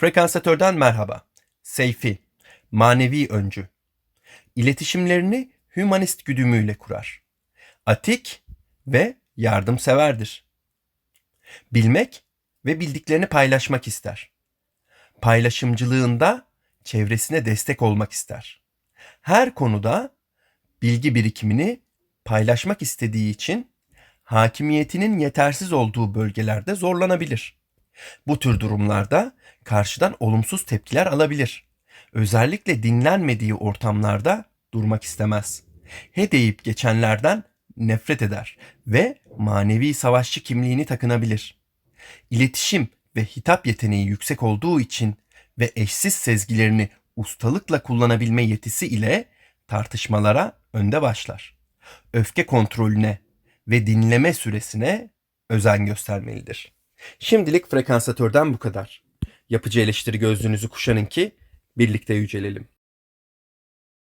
Frekansatörden merhaba. Seyfi, manevi öncü. İletişimlerini hümanist güdümüyle kurar. Atik ve yardımseverdir. Bilmek ve bildiklerini paylaşmak ister. Paylaşımcılığında çevresine destek olmak ister. Her konuda bilgi birikimini paylaşmak istediği için hakimiyetinin yetersiz olduğu bölgelerde zorlanabilir. Bu tür durumlarda karşıdan olumsuz tepkiler alabilir. Özellikle dinlenmediği ortamlarda durmak istemez. He deyip geçenlerden nefret eder ve manevi savaşçı kimliğini takınabilir. İletişim ve hitap yeteneği yüksek olduğu için ve eşsiz sezgilerini ustalıkla kullanabilme yetisi ile tartışmalara önde başlar. Öfke kontrolüne ve dinleme süresine özen göstermelidir. Şimdilik frekansatörden bu kadar. Yapıcı eleştiri gözlüğünüzü kuşanın ki birlikte yücelelim.